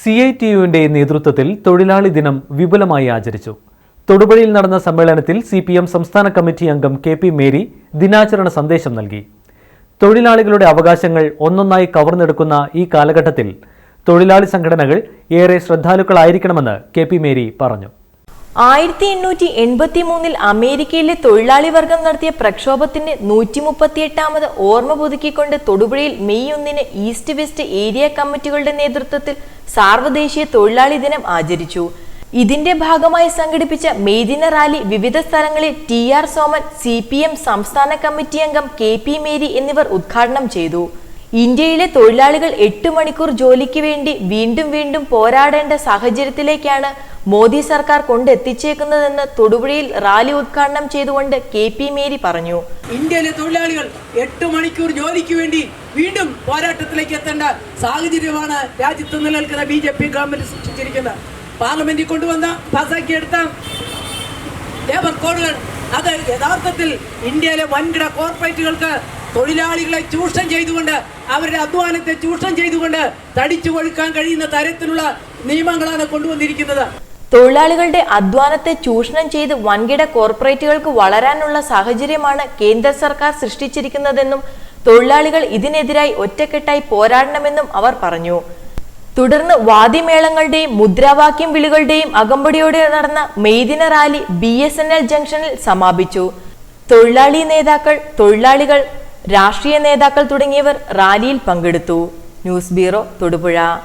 C I T യുവിന്റെ നേതൃത്വത്തിൽ തൊഴിലാളി ദിനം വിപുലമായി ആചരിച്ചു. തൊടുപുഴയിൽ നടന്ന സമ്മേളനത്തിൽ സി പി എം സംസ്ഥാന കമ്മിറ്റി അംഗം കെ പി മേരി ദിനാചരണ സന്ദേശം നൽകി. തൊഴിലാളികളുടെ അവകാശങ്ങൾ ഒന്നൊന്നായി കവർന്നെടുക്കുന്ന ഈ കാലഘട്ടത്തിൽ തൊഴിലാളി സംഘടനകൾ ഏറെ ശ്രദ്ധാലുക്കളായിരിക്കണമെന്ന് കെ പി മേരി പറഞ്ഞു. ആയിരത്തി എണ്ണൂറ്റി എൺപത്തി മൂന്നിൽ അമേരിക്കയിലെ തൊഴിലാളി വർഗം നടത്തിയ പ്രക്ഷോഭത്തിന്റെ നൂറ്റി മുപ്പത്തിയെട്ടാമത് ഓർമ്മ പുതുക്കിക്കൊണ്ട് തൊടുപുഴയിൽ മെയ് ഒന്നിന് ഈസ്റ്റ് വെസ്റ്റ് ഏരിയ കമ്മിറ്റികളുടെ നേതൃത്വത്തിൽ സാർവദേശീയ തൊഴിലാളി ദിനം ആചരിച്ചു. ഇതിന്റെ ഭാഗമായി സംഘടിപ്പിച്ച മെയ്ദിന റാലി വിവിധ സ്ഥലങ്ങളിൽ T R Soman C P M സംസ്ഥാന കമ്മിറ്റി അംഗം കെ പി മേരി എന്നിവർ ഉദ്ഘാടനം ചെയ്തു. ഇന്ത്യയിലെ തൊഴിലാളികൾ എട്ട് മണിക്കൂർ ജോലിക്ക് വേണ്ടി വീണ്ടും വീണ്ടും പോരാടേണ്ട സാഹചര്യത്തിലേക്കാണ് മോദി സർക്കാർ കൊണ്ടെത്തിച്ചേക്കുന്നതെന്ന് തൊടുപുഴയിൽ റാലി ഉദ്ഘാടനം ചെയ്തുകൊണ്ട് കെ പി മേരി പറഞ്ഞു. ഇന്ത്യയിലെ തൊഴിലാളികൾ എട്ട് മണിക്കൂർ ജോലിക്ക് വേണ്ടി വീണ്ടും പോരാട്ടത്തിലേക്ക് എത്തേണ്ട സാഹചര്യമാണ് രാജ്യത്ത് നിലനിൽക്കുന്ന ബി ജെ പി ഗവൺമെന്റ് സൃഷ്ടിച്ചിരിക്കുന്നത്. പാർലമെന്റിൽ കൊണ്ടുവന്ന പാസാക്കിയെടുത്ത ലേബർ കോഡുകൾ അത് യഥാർത്ഥത്തിൽ ഇന്ത്യയിലെ വൻകിട കോർപ്പറേറ്റുകൾക്ക് തൊഴിലാളികളെ ചൂഷണം ചെയ്തുകൊണ്ട് അവരുടെ അധ്വാനത്തെ ചൂഷണം ചെയ്തുകൊണ്ട് തടിച്ചു കൊഴുക്കാൻ കഴിയുന്ന തരത്തിലുള്ള നിയമങ്ങളാണ് കൊണ്ടുവന്നിരിക്കുന്നത്. തൊഴിലാളികളുടെ അധ്വാനത്തെ ചൂഷണം ചെയ്ത് വൻകിട കോർപ്പറേറ്റുകൾക്ക് വളരാനുള്ള സാഹചര്യമാണ് കേന്ദ്ര സർക്കാർ സൃഷ്ടിച്ചിരിക്കുന്നതെന്നും തൊഴിലാളികൾ ഇതിനെതിരായി ഒറ്റക്കെട്ടായി പോരാടണമെന്നും അവർ പറഞ്ഞു. തുടർന്ന് വാദിമേളങ്ങളുടെയും മുദ്രാവാക്യം വിളികളുടെയും അകമ്പടിയോടെ നടന്ന മെയ്ദിന rally B S N L ജംഗ്ഷനിൽ സമാപിച്ചു. തൊഴിലാളി നേതാക്കൾ തൊഴിലാളികൾ രാഷ്ട്രീയ നേതാക്കൾ തുടങ്ങിയവർ റാലിയിൽ പങ്കെടുത്തു. News bureau Thodupuzha.